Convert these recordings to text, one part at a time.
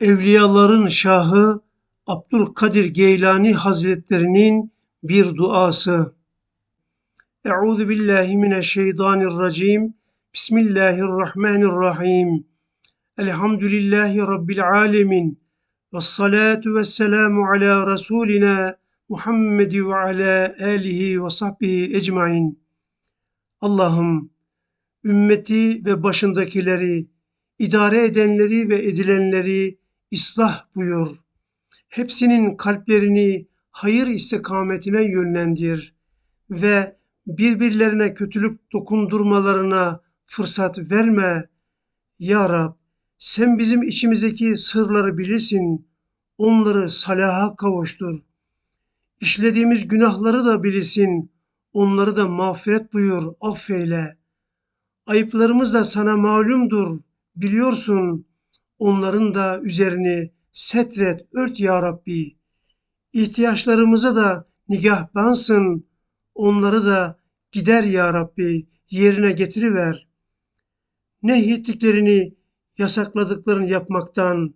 Evliyaların Şahı Abdülkadir Geylani Hazretlerinin bir duası. Euzu billahi mineşşeytanirracim. Bismillahirrahmanirrahim. Elhamdülillahi Rabbil alemin. Ve salatu ve selamu ala Resulina Muhammedi ve ala alihi ve sahbihi ecmain. Allah'ım ümmeti ve başındakileri, idare edenleri ve edilenleri ıslah buyur. Hepsinin kalplerini hayır istikametine yönlendir ve birbirlerine kötülük dokundurmalarına fırsat verme. Ya Rab, sen bizim içimizdeki sırları bilirsin. Onları salaha kavuştur. İşlediğimiz günahları da bilirsin. Onları da mağfiret buyur, affeyle. Ayıplarımız da sana malumdur. Biliyorsun. Onların da üzerini setret, ört ya Rabbi. İhtiyaçlarımıza da nigahbansın. Onları da gider ya Rabbi, yerine getiriver. Nehyettiklerini, yasakladıklarını yapmaktan,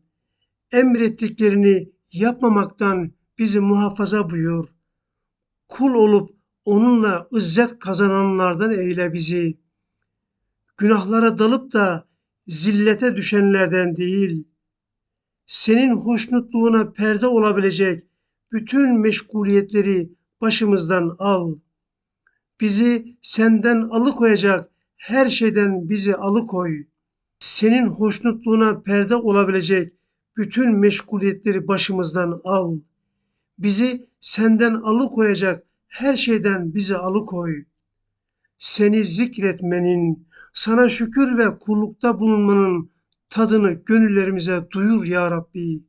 emrettiklerini yapmamaktan bizi muhafaza buyur. Kul olup onunla izzet kazananlardan eyle bizi. Günahlara dalıp da zillete düşenlerden değil, senin hoşnutluğuna perde olabilecek bütün meşguliyetleri başımızdan al. Bizi senden alıkoyacak her şeyden bizi alıkoy. Senin hoşnutluğuna perde olabilecek bütün meşguliyetleri başımızdan al. Bizi senden alıkoyacak her şeyden bizi alıkoy. Seni zikretmenin, sana şükür ve kullukta bulunmanın tadını gönüllerimize duyur ya Rabbi.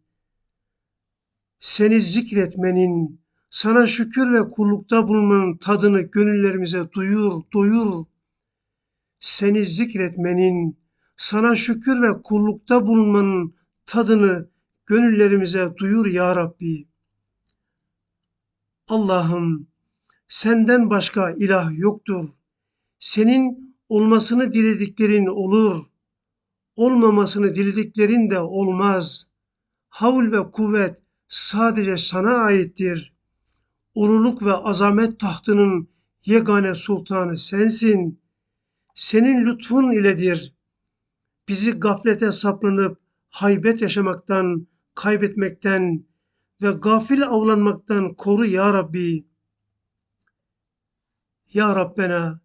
Seni zikretmenin, sana şükür ve kullukta bulunmanın tadını gönüllerimize duyur, doyur. Seni zikretmenin, sana şükür ve kullukta bulunmanın tadını gönüllerimize duyur ya Rabbi. Allah'ım senden başka ilah yoktur. Senin olmasını dilediklerin olur. Olmamasını dilediklerin de olmaz. Havl ve kuvvet sadece sana aittir. Ululuk ve azamet tahtının yegane sultanı sensin. Senin lütfun iledir. Bizi gaflete saplanıp haybet yaşamaktan, kaybetmekten ve gafil avlanmaktan koru ya Rabbi. Ya Rabbena,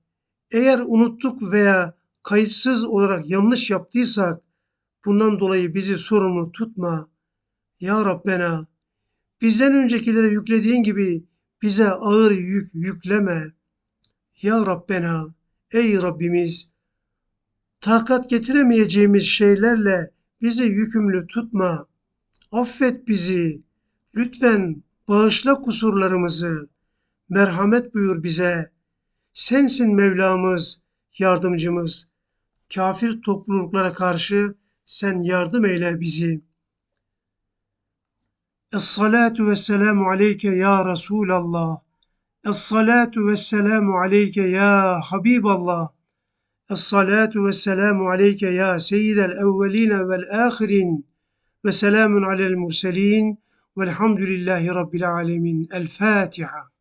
eğer unuttuk veya kayıtsız olarak yanlış yaptıysak bundan dolayı bizi sorumlu tutma. Ya Rabbena, bizden öncekilere yüklediğin gibi bize ağır yük yükleme. Ya Rabbena, ey Rabbimiz, takat getiremeyeceğimiz şeylerle bizi yükümlü tutma. Affet bizi. Lütfen bağışla kusurlarımızı. Merhamet buyur bize. Sensin Mevlamız, yardımcımız. Kafir topluluklara karşı sen yardım eyle bizi. Es-salatu ve selamu aleyke ya Resulallah. Es-salatu ve selamu aleyke ya Habiballah. Es-salatu ve selamu aleyke ya seyyidel evveline vel ahirin. Ve selamun alel murselin. Velhamdülillahi Rabbil alemin. El Fatiha.